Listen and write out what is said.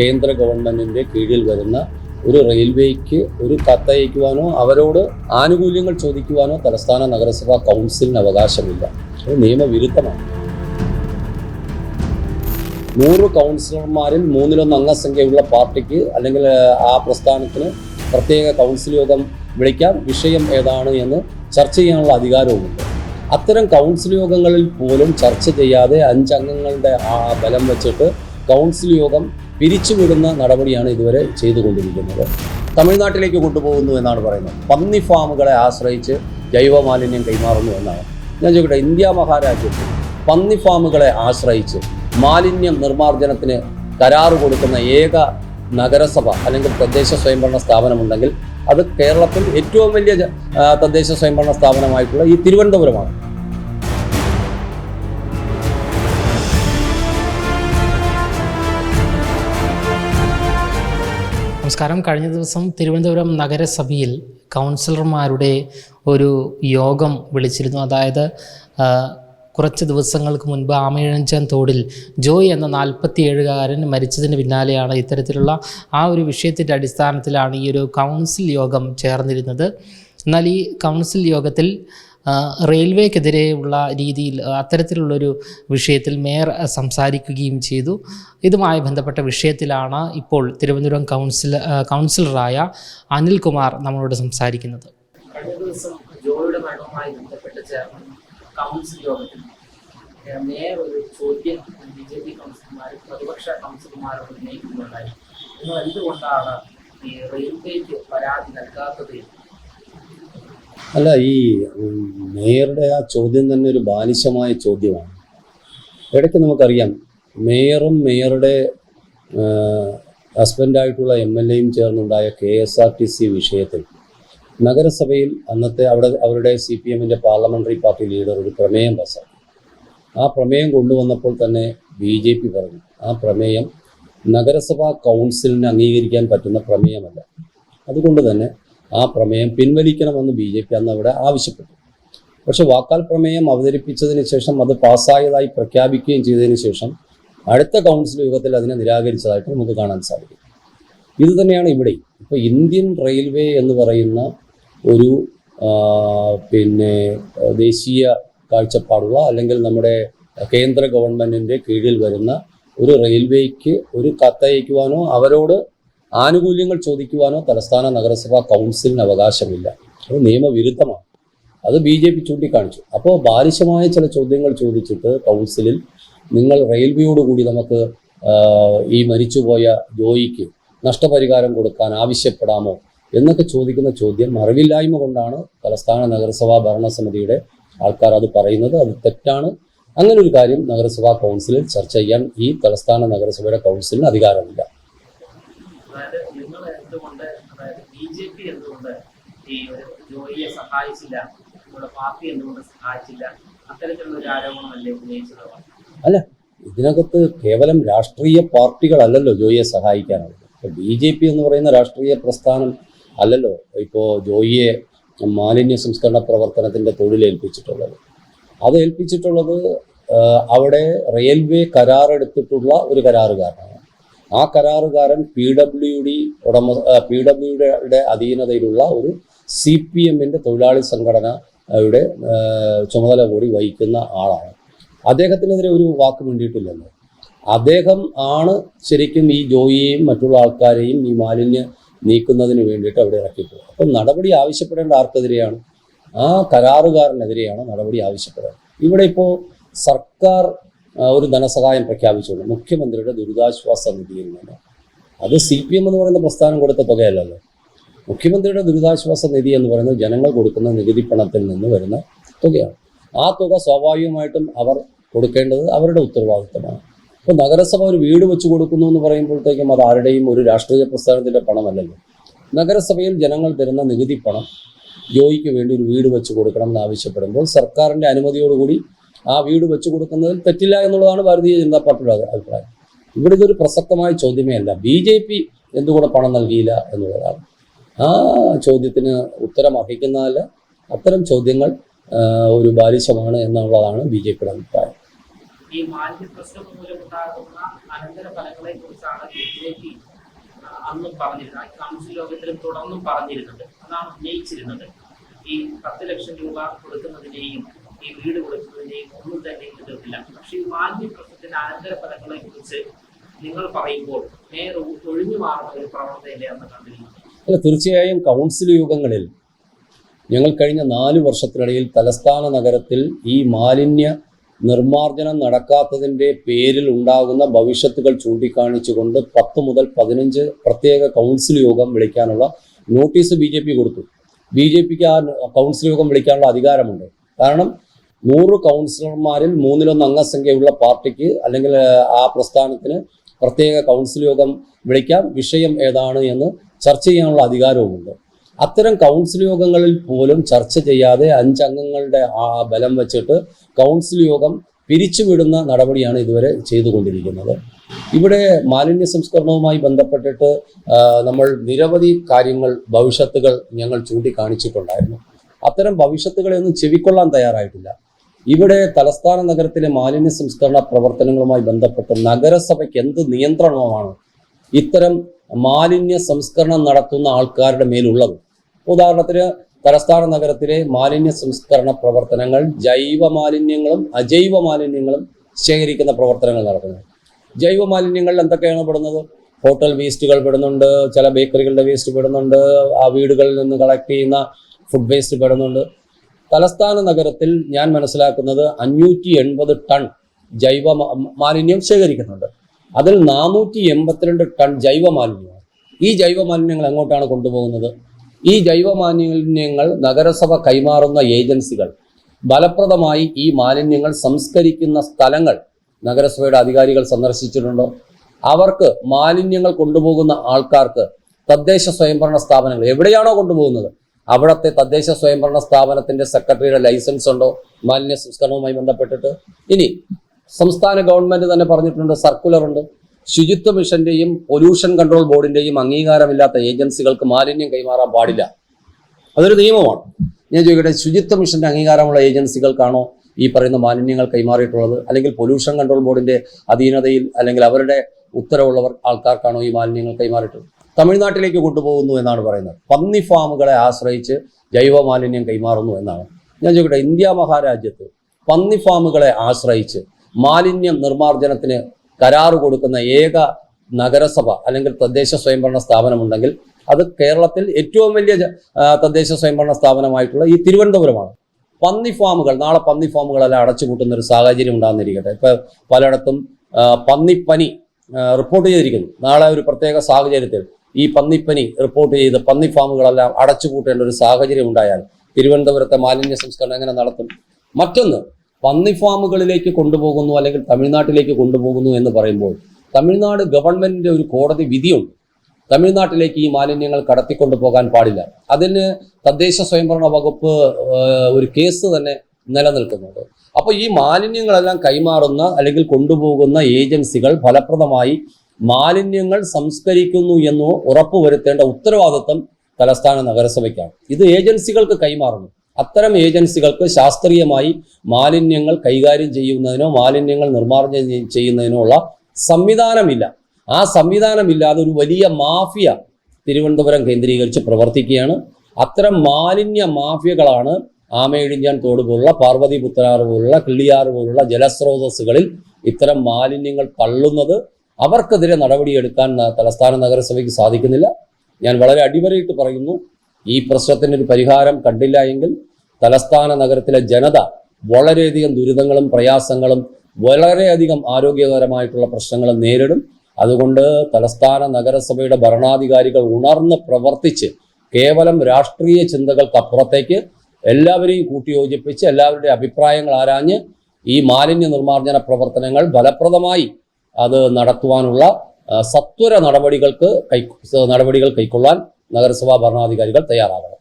കേന്ദ്ര ഗവൺമെന്റിന്റെ കീഴിൽ വരുന്ന ഒരു റെയിൽവേക്ക് ഒരു കത്തയക്കുവാനോ അവരോട് ആനുകൂല്യങ്ങൾ ചോദിക്കുവാനോ തലസ്ഥാന നഗരസഭാ കൗൺസിലിന് അവകാശമില്ല. അത് നിയമവിരുദ്ധമാണ്. നൂറ് കൗൺസിലർമാരിൽ മൂന്നിലൊന്ന് അംഗസംഖ്യയുള്ള പാർട്ടിക്ക് അല്ലെങ്കിൽ ആ പ്രസ്ഥാനത്തിന് പ്രത്യേക കൗൺസിൽ യോഗം വിളിക്കാം. വിഷയം ഏതാണ് എന്ന് ചർച്ച ചെയ്യാനുള്ള അധികാരവുമുണ്ട്. അത്തരം കൗൺസിൽ യോഗങ്ങളിൽ പോലും ചർച്ച ചെയ്യാതെ അഞ്ചംഗങ്ങളുടെ ആ ബലം വെച്ചിട്ട് കൗൺസിൽ യോഗം പിരിച്ചുവിടുന്ന നടപടിയാണ് ഇതുവരെ ചെയ്തുകൊണ്ടിരിക്കുന്നത്. തമിഴ്നാട്ടിലേക്ക് കൊണ്ടുപോകുന്നു എന്നാണ് പറയുന്നത്. പന്നി ഫാമുകളെ ആശ്രയിച്ച് ജൈവ മാലിന്യം കൈമാറുന്നു എന്നാണ്. ഞാൻ ചോദിക്കട്ടെ ഇന്ത്യ മഹാരാജ്യത്ത് പന്നി ഫാമുകളെ ആശ്രയിച്ച് മാലിന്യം നിർമ്മാർജനത്തിന് കരാറ് കൊടുക്കുന്ന ഏക നഗരസഭ അല്ലെങ്കിൽ തദ്ദേശ സ്വയംഭരണ സ്ഥാപനമുണ്ടെങ്കിൽ അത് കേരളത്തിൽ ഏറ്റവും വലിയ തദ്ദേശ സ്വയംഭരണ സ്ഥാപനമായിട്ടുള്ള ഈ തിരുവനന്തപുരമാണ്. നമസ്കാരം. കഴിഞ്ഞ ദിവസം തിരുവനന്തപുരം നഗരസഭയിൽ കൗൺസിലർമാരുടെ ഒരു യോഗം വിളിച്ചിരുന്നു. അതായത് കുറച്ച് ദിവസങ്ങൾക്ക് മുൻപ് ആമയിഴഞ്ചൻ തോടിൽ ജോയ് എന്ന നാൽപ്പത്തിയേഴുകാരൻ മരിച്ചതിന് പിന്നാലെയാണ് ഇത്തരത്തിലുള്ള ആ ഒരു വിഷയത്തിന്റെ അടിസ്ഥാനത്തിലാണ് ഈ ഒരു കൗൺസിൽ യോഗം ചേർന്നിരുന്നത്. എന്നാൽ ഈ കൗൺസിൽ യോഗത്തിൽ റെയിൽവേക്കെതിരെയുള്ള രീതിയിൽ അത്തരത്തിലുള്ളൊരു വിഷയത്തിൽ മേയർ സംസാരിക്കുകയും ചെയ്തു. ഇതുമായി ബന്ധപ്പെട്ട വിഷയത്തിലാണ് ഇപ്പോൾ തിരുവനന്തപുരം കൗൺസിൽ കൗൺസിലറായ അനിൽകുമാർ നമ്മളോട് സംസാരിക്കുന്നത്. കഴിഞ്ഞ ദിവസം ജോയുടെ മരണവുമായി ബന്ധപ്പെട്ട് കൗൺസിൽ യോഗത്തിൽ മേയർ ഒരു ചോദ്യം ബി ജെ പി കൗൺസിലർമാരും പ്രതിപക്ഷ കൗൺസിലർമാരും ഉന്നയിക്കുന്നുണ്ടായി. എന്നാൽ എന്തുകൊണ്ടാണ് ഈ റെയിൽവേക്ക് പരാതി നൽകാത്തത് അല്ല ഈ മേയറുടെ ആ ചോദ്യം തന്നെ ഒരു ബാലിശമായ ചോദ്യമാണ്. ഇടയ്ക്ക് നമുക്കറിയാം മേയറും മേയറുടെ ഹസ്ബൻഡായിട്ടുള്ള എം എൽ എയും ചേർന്നുണ്ടായ K S R T C വിഷയത്തിൽ നഗരസഭയിൽ അന്നത്തെ അവിടെ അവരുടെ സി പി എമ്മിന്റെ പാർലമെന്ററി പാർട്ടി ലീഡർ ഒരു പ്രമേയം പാസ്സാക്കി ആ പ്രമേയം കൊണ്ടുവന്നപ്പോൾ തന്നെ ബി ജെ പി പറഞ്ഞു ആ പ്രമേയം നഗരസഭാ കൗൺസിലിന് അംഗീകരിക്കാൻ പറ്റുന്ന പ്രമേയമല്ല. അതുകൊണ്ട് തന്നെ ആ പ്രമേയം പിൻവലിക്കണമെന്ന് ബി ജെ പി അന്ന് അവിടെ ആവശ്യപ്പെട്ടു. പക്ഷെ വാക്കാൽ പ്രമേയം അവതരിപ്പിച്ചതിന് ശേഷം അത് പാസ്സായതായി പ്രഖ്യാപിക്കുകയും ചെയ്തതിന് ശേഷം അടുത്ത കൗൺസിൽ യോഗത്തിൽ അതിനെ നിരാകരിച്ചതായിട്ട് നമുക്ക് കാണാൻ സാധിക്കും. ഇത് തന്നെയാണ് ഇവിടെ ഇപ്പോൾ ഇന്ത്യൻ റെയിൽവേ എന്ന് പറയുന്ന ഒരു പിന്നെ ദേശീയ കാഴ്ചപ്പാടുള്ള അല്ലെങ്കിൽ നമ്മുടെ കേന്ദ്ര ഗവൺമെന്റിന്റെ കീഴിൽ വരുന്ന ഒരു റെയിൽവേക്ക് ഒരു കത്തയക്കുവാനോ അവരോട് ആനുകൂല്യങ്ങൾ ചോദിക്കുവാനോ തലസ്ഥാന നഗരസഭാ കൗൺസിലിന് അവകാശമില്ല. അത് നിയമവിരുദ്ധമാണ്. അത് ബി ജെ പി ചൂണ്ടിക്കാണിച്ചു. അപ്പോൾ ബാലിശമായ ചില ചോദ്യങ്ങൾ ചോദിച്ചിട്ട് കൗൺസിലിൽ നിങ്ങൾ റെയിൽവേയോട് കൂടി നമുക്ക് ഈ മരിച്ചുപോയ ജോയിക്ക് നഷ്ടപരിഹാരം കൊടുക്കാൻ ആവശ്യപ്പെടാമോ എന്നൊക്കെ ചോദിക്കുന്ന ചോദ്യം അറിവില്ലായ്മ കൊണ്ടാണ് തലസ്ഥാന നഗരസഭാ ഭരണസമിതിയുടെ ആൾക്കാർ അത് പറയുന്നത്. അത് തെറ്റാണ്. അങ്ങനെ ഒരു കാര്യം നഗരസഭാ കൗൺസിലിൽ ചർച്ച ചെയ്യാൻ ഈ തലസ്ഥാന നഗരസഭയുടെ കൗൺസിലിന് അധികാരമില്ല. അതായത് നിങ്ങൾ എന്തുകൊണ്ട് അതായത് ബി ജെ പി എന്തുകൊണ്ട് ഈ ഒരു ജോലിയെ സഹായിച്ചില്ല നിങ്ങളുടെ പാർട്ടി എന്തുകൊണ്ട് സഹായിച്ചില്ല? അത്തരത്തിലുള്ള ഒരു ആരോപണമല്ലേ ഉന്നയിച്ചത്? അല്ല ഇതിനകത്ത് കേവലം രാഷ്ട്രീയ പാർട്ടികളല്ലല്ലോ ജോയിയെ സഹായിക്കാനുള്ളത്. ഇപ്പോൾ ബി ജെ പി എന്ന് പറയുന്ന രാഷ്ട്രീയ പ്രസ്ഥാനം അല്ലല്ലോ ഇപ്പോൾ ജോയിയെ മാലിന്യ സംസ്കരണ പ്രവർത്തനത്തിന്റെ തൊഴിലേൽപ്പിച്ചിട്ടുള്ളത് അത് ഏൽപ്പിച്ചിട്ടുള്ളത് അവിടെ റെയിൽവേ കരാറെടുത്തിട്ടുള്ള ഒരു കരാറുകാരനാണ്. ആ കരാറുകാരൻ പി ഡബ്ല്യു ഡി ഉടമ പി ഡബ്ല്യു ഡിയുടെ അധീനതയിലുള്ള ഒരു സി പി എമ്മിന്റെ തൊഴിലാളി സംഘടനയുടെ ചുമതല കൂടി വഹിക്കുന്ന ആളാണ്. അദ്ദേഹത്തിനെതിരെ ഒരു വാക്ക് വേണ്ടിയിട്ടില്ലല്ലോ അദ്ദേഹം ആണ് ശരിക്കും ഈ ജോയിയെയും മറ്റുള്ള ആൾക്കാരെയും ഈ മാലിന്യ നീക്കുന്നതിന് വേണ്ടിയിട്ട് അവിടെ ഇറക്കിയിട്ടുള്ളത്. അപ്പം നടപടി ആവശ്യപ്പെടേണ്ട ആർക്കെതിരെയാണ്? ആ കരാറുകാരനെതിരെയാണ് നടപടി ആവശ്യപ്പെടുന്നത്. ഇവിടെ ഇപ്പോൾ സർക്കാർ ഒരു ധനസഹായം പ്രഖ്യാപിച്ചുകൊണ്ട് മുഖ്യമന്ത്രിയുടെ ദുരിതാശ്വാസ നിധിയിൽ നിന്ന്. അത് സി പി എം എന്ന് പറയുന്ന പ്രസ്ഥാനം കൊടുത്ത തുകയല്ലല്ലോ. മുഖ്യമന്ത്രിയുടെ ദുരിതാശ്വാസ നിധി എന്ന് പറയുന്നത് ജനങ്ങൾ കൊടുക്കുന്ന നികുതി പണത്തിൽ നിന്ന് വരുന്ന തുകയാണ്. ആ തുക സ്വാഭാവികമായിട്ടും അവർ കൊടുക്കേണ്ടത് അവരുടെ ഉത്തരവാദിത്തമാണ്. ഇപ്പോൾ നഗരസഭ ഒരു വീട് വെച്ച് കൊടുക്കുന്നു എന്ന് പറയുമ്പോഴത്തേക്കും അത് ആരുടെയും ഒരു രാഷ്ട്രീയ പ്രസ്ഥാനത്തിന്റെ പണമല്ലല്ലോ. നഗരസഭയിൽ ജനങ്ങൾ തരുന്ന നികുതി പണം ജോയിക്ക് വേണ്ടി ഒരു വീട് വെച്ച് കൊടുക്കണം എന്ന് ആവശ്യപ്പെടുമ്പോൾ സർക്കാരിന്റെ അനുമതിയോടുകൂടി ആ വീട് വെച്ചു കൊടുക്കുന്നതിൽ തെറ്റില്ല എന്നുള്ളതാണ് ഭാരതീയ ജനതാ പാർട്ടിയുടെ അഭിപ്രായം. ഇവിടെ ഇതൊരു പ്രസക്തമായ ചോദ്യമേ അല്ല ബി ജെ പി എന്തുകൂടെ പണം നൽകിയില്ല എന്നുള്ളതാണ്. ആ ചോദ്യത്തിന് ഉത്തരം അർഹിക്കുന്നതല്ല അത്തരം ചോദ്യങ്ങൾ ഒരു ബാലിശമാണ് എന്നുള്ളതാണ് ബി ജെ പിയുടെ അഭിപ്രായം. ഈ തുടർന്നും പറഞ്ഞിരുന്നത്. അതാണ് ഉന്നയിച്ചിരുന്നത്. ഈ പത്ത് ലക്ഷം രൂപ കൊടുക്കുന്നതിനെയും ഈ വീട് കൊടുക്കുന്നതിനെയും ഒന്നും തന്നെ കിട്ടുന്നില്ല. പക്ഷെ ഈ മാലിന്യ പ്രശ്നത്തിന്റെ അനന്തര ഫലങ്ങളെ കുറിച്ച് നിങ്ങൾ പറയുമ്പോൾ നേരെ ഒഴിഞ്ഞു മാറുന്ന ഒരു പ്രവണതയല്ലേ എന്ന് കണ്ടിരിക്കുന്നു. തീർച്ചയായും കൗൺസിൽ യുഗങ്ങളിൽ ഞങ്ങൾ കഴിഞ്ഞ നാല് വർഷത്തിനിടയിൽ തലസ്ഥാന നഗരത്തിൽ ഈ മാലിന്യ നിർമ്മാർജനം നടക്കാത്തതിന്റെ പേരിൽ ഉണ്ടാകുന്ന ഭവിഷ്യത്തുകൾ ചൂണ്ടിക്കാണിച്ചുകൊണ്ട് പത്ത് മുതൽ പതിനഞ്ച് പ്രത്യേക കൗൺസിൽ യോഗം വിളിക്കാനുള്ള നോട്ടീസ് ബി കൊടുത്തു. ബി ജെ പിക്ക് ആ കൗൺസിൽ യോഗം വിളിക്കാനുള്ള അധികാരമുണ്ട്. കാരണം നൂറ് കൗൺസിലർമാരിൽ മൂന്നിലൊന്ന് അംഗസംഖ്യയുള്ള പാർട്ടിക്ക് അല്ലെങ്കിൽ ആ പ്രസ്ഥാനത്തിന് പ്രത്യേക കൗൺസിൽ യോഗം വിളിക്കാം. വിഷയം ഏതാണ് എന്ന് ചർച്ച ചെയ്യാനുള്ള അധികാരവുമുണ്ട്. അത്തരം കൗൺസിൽ യോഗങ്ങളിൽ പോലും ചർച്ച ചെയ്യാതെ അഞ്ചംഗങ്ങളുടെ ആ ബലം വെച്ചിട്ട് കൗൺസിൽ യോഗം പിരിച്ചുവിടുന്ന നടപടിയാണ് ഇതുവരെ ചെയ്തുകൊണ്ടിരിക്കുന്നത്. ഇവിടെ മാലിന്യ സംസ്കരണവുമായി ബന്ധപ്പെട്ടിട്ട് നമ്മൾ നിരവധി കാര്യങ്ങൾ ഭവിഷ്യത്തുകൾ ഞങ്ങൾ ചൂണ്ടിക്കാണിച്ചിട്ടുണ്ടായിരുന്നു. അത്തരം ഭവിഷ്യത്തുകളെ ഒന്നും ചെവിക്കൊള്ളാൻ തയ്യാറായിട്ടില്ല. ഇവിടെ തലസ്ഥാന നഗരത്തിലെ മാലിന്യ സംസ്കരണ പ്രവർത്തനങ്ങളുമായി ബന്ധപ്പെട്ട് നഗരസഭയ്ക്ക് എന്ത് നിയന്ത്രണമാണ് ഇത്തരം മാലിന്യ സംസ്കരണം നടത്തുന്ന ആൾക്കാരുടെ മേലുള്ളത്? ഉദാഹരണത്തിന് തലസ്ഥാന നഗരത്തിലെ മാലിന്യ സംസ്കരണ പ്രവർത്തനങ്ങൾ ജൈവ മാലിന്യങ്ങളും അജൈവ മാലിന്യങ്ങളും ശേഖരിക്കുന്ന പ്രവർത്തനങ്ങൾ നടക്കുന്നത് ജൈവ മാലിന്യങ്ങളിൽ എന്തൊക്കെയാണ് പെടുന്നത്? ഹോട്ടൽ വേസ്റ്റുകൾ പെടുന്നുണ്ട് ചില ബേക്കറികളുടെ വേസ്റ്റ് പെടുന്നുണ്ട് ആ വീടുകളിൽ നിന്ന് കളക്ട് ചെയ്യുന്ന ഫുഡ് വേസ്റ്റ് പെടുന്നുണ്ട്. തലസ്ഥാന നഗരത്തിൽ ഞാൻ മനസ്സിലാക്കുന്നത് അഞ്ഞൂറ്റി എൺപത് ടൺ ജൈവ മാലിന്യം ശേഖരിക്കുന്നുണ്ട്. അതിൽ നാനൂറ്റി എൺപത്തിരണ്ട് ടൺ ജൈവ മാലിന്യമാണ്. ഈ ജൈവ മാലിന്യങ്ങൾ എങ്ങോട്ടാണ് കൊണ്ടുപോകുന്നത്? ഈ ജൈവ മാലിന്യങ്ങൾ നഗരസഭ കൈമാറുന്ന ഏജൻസികൾ ഫലപ്രദമായി ഈ മാലിന്യങ്ങൾ സംസ്കരിക്കുന്ന സ്ഥലങ്ങൾ നഗരസഭയുടെ അധികാരികൾ സന്ദർശിച്ചിട്ടുണ്ടോ? അവർക്ക് മാലിന്യങ്ങൾ കൊണ്ടുപോകുന്ന ആൾക്കാർക്ക് തദ്ദേശ സ്വയംഭരണ സ്ഥാപനങ്ങൾ എവിടെയാണോ കൊണ്ടുപോകുന്നത്? അവിടുത്തെ തദ്ദേശ സ്വയംഭരണ സ്ഥാപനത്തിന്റെ സെക്രട്ടറിയുടെ ലൈസൻസ് ഉണ്ടോ? മാലിന്യ സംസ്കരണവുമായി ബന്ധപ്പെട്ടിട്ട്. ഇനി സംസ്ഥാന ഗവൺമെന്റ് തന്നെ പറഞ്ഞിട്ടുണ്ട് സർക്കുലർ ഉണ്ട്. ശുചിത്വ മിഷന്റെയും പൊല്യൂഷൻ കൺട്രോൾ ബോർഡിന്റെയും അംഗീകാരമില്ലാത്ത ഏജൻസികൾക്ക് മാലിന്യം കൈമാറാൻ പാടില്ല. അതൊരു നിയമമാണ്. ഞാൻ ചോദിക്കട്ടെ ശുചിത്വ മിഷന്റെ അംഗീകാരമുള്ള ഏജൻസികൾക്കാണോ ഈ പറയുന്ന മാലിന്യങ്ങൾ കൈമാറിയിട്ടുള്ളത്? അല്ലെങ്കിൽ പൊല്യൂഷൻ കൺട്രോൾ ബോർഡിന്റെ അധീനതയിൽ അല്ലെങ്കിൽ അവരുടെ ഉത്തരവുള്ളവർ ആൾക്കാർക്കാണോ ഈ മാലിന്യങ്ങൾ കൈമാറിയിട്ടുള്ളത്? തമിഴ്നാട്ടിലേക്ക് കൊണ്ടുപോകുന്നു എന്നാണ് പറയുന്നത്. പന്നി ഫാമുകളെ ആശ്രയിച്ച് ജൈവ മാലിന്യം കൈമാറുന്നു എന്നാണ്. ഞാൻ ചോദിക്കട്ടെ ഇന്ത്യ മഹാരാജ്യത്ത് പന്നി ഫാമുകളെ ആശ്രയിച്ച് മാലിന്യം നിർമ്മാർജനത്തിന് കരാറ് കൊടുക്കുന്ന ഏക നഗരസഭ അല്ലെങ്കിൽ തദ്ദേശ സ്വയംഭരണ സ്ഥാപനമുണ്ടെങ്കിൽ അത് കേരളത്തിൽ ഏറ്റവും വലിയ തദ്ദേശ സ്വയംഭരണ സ്ഥാപനമായിട്ടുള്ള ഈ തിരുവനന്തപുരമാണ്. പന്നി ഫാമുകൾ നാളെ പന്നി ഫാമുകളെല്ലാം അടച്ചുപൂട്ടുന്ന ഒരു സാഹചര്യം ഉണ്ടാകുന്നിരിക്കട്ടെ. ഇപ്പൊ പലയിടത്തും പന്നിപ്പനി റിപ്പോർട്ട് ചെയ്തിരിക്കുന്നു. നാളെ ഒരു പ്രത്യേക സാഹചര്യത്തിൽ ഈ പന്നിപ്പനി റിപ്പോർട്ട് ചെയ്ത് പന്നി ഫാമുകളെല്ലാം അടച്ചുപൂട്ടേണ്ട ഒരു സാഹചര്യം ഉണ്ടായാൽ തിരുവനന്തപുരത്തെ മാലിന്യ സംസ്കരണം എങ്ങനെ നടത്തും? മറ്റൊന്ന് പന്നി ഫാമുകളിലേക്ക് കൊണ്ടുപോകുന്നു അല്ലെങ്കിൽ തമിഴ്നാട്ടിലേക്ക് കൊണ്ടുപോകുന്നു എന്ന് പറയുമ്പോൾ തമിഴ്നാട് ഗവൺമെന്റിന്റെ ഒരു കോടതി വിധിയുണ്ട്. തമിഴ്നാട്ടിലേക്ക് ഈ മാലിന്യങ്ങൾ കടത്തിക്കൊണ്ടു പോകാൻ പാടില്ല. അതിന് തദ്ദേശ സ്വയംഭരണ വകുപ്പ് ഒരു കേസ് തന്നെ നിലനിൽക്കുന്നുണ്ട്. അപ്പോൾ ഈ മാലിന്യങ്ങളെല്ലാം കൈമാറുന്ന അല്ലെങ്കിൽ കൊണ്ടുപോകുന്ന ഏജൻസികൾ ഫലപ്രദമായി മാലിന്യങ്ങൾ സംസ്കരിക്കുന്നു എന്ന് ഉറപ്പുവരുത്തേണ്ട ഉത്തരവാദിത്തം തലസ്ഥാന നഗരസഭയ്ക്കാണ്. ഇത് ഏജൻസികൾക്ക് കൈമാറുന്നു അത്തരം ഏജൻസികൾക്ക് ശാസ്ത്രീയമായി മാലിന്യങ്ങൾ കൈകാര്യം ചെയ്യുന്നതിനോ മാലിന്യങ്ങൾ നിർമ്മാർജനം ചെയ്യുന്നതിനോ ഉള്ള സംവിധാനമില്ല. ആ സംവിധാനമില്ലാതെ ഒരു വലിയ മാഫിയ തിരുവനന്തപുരം കേന്ദ്രീകരിച്ച് പ്രവർത്തിക്കുകയാണ്. അത്തരം മാലിന്യ മാഫിയകളാണ് ആമയിഴിഞ്ഞാൻ തോട് പോലുള്ള പാർവതി പോലുള്ള കിള്ളിയാറ് പോലുള്ള ജലസ്രോതസ്സുകളിൽ ഇത്തരം മാലിന്യങ്ങൾ തള്ളുന്നത് അവർക്കെതിരെ നടപടിയെടുക്കാൻ തലസ്ഥാന നഗരസഭയ്ക്ക് സാധിക്കുന്നില്ല. ഞാൻ വളരെ അടിവരയിട്ട് പറയുന്നു ഈ പ്രശ്നത്തിന് ഒരു പരിഹാരം കണ്ടില്ല എങ്കിൽ തലസ്ഥാന നഗരത്തിലെ ജനത വളരെയധികം ദുരിതങ്ങളും പ്രയാസങ്ങളും വളരെയധികം ആരോഗ്യകരമായിട്ടുള്ള പ്രശ്നങ്ങളും നേരിടും. അതുകൊണ്ട് തലസ്ഥാന നഗരസഭയുടെ ഭരണാധികാരികൾ ഉണർന്ന് പ്രവർത്തിച്ച് കേവലം രാഷ്ട്രീയ ചിന്തകൾക്കപ്പുറത്തേക്ക് എല്ലാവരെയും കൂട്ടിയോജിപ്പിച്ച് എല്ലാവരുടെയും അഭിപ്രായങ്ങൾ ആരാഞ്ഞ് ഈ മാലിന്യ നിർമ്മാർജന പ്രവർത്തനങ്ങൾ ഫലപ്രദമായി അത് നടത്തുവാനുള്ള സത്വര നടപടികൾക്ക് കൈ നടപടികൾ കൈക്കൊള്ളാൻ നഗരസഭാ ഭരണാധികാരികൾ തയ്യാറാകണം.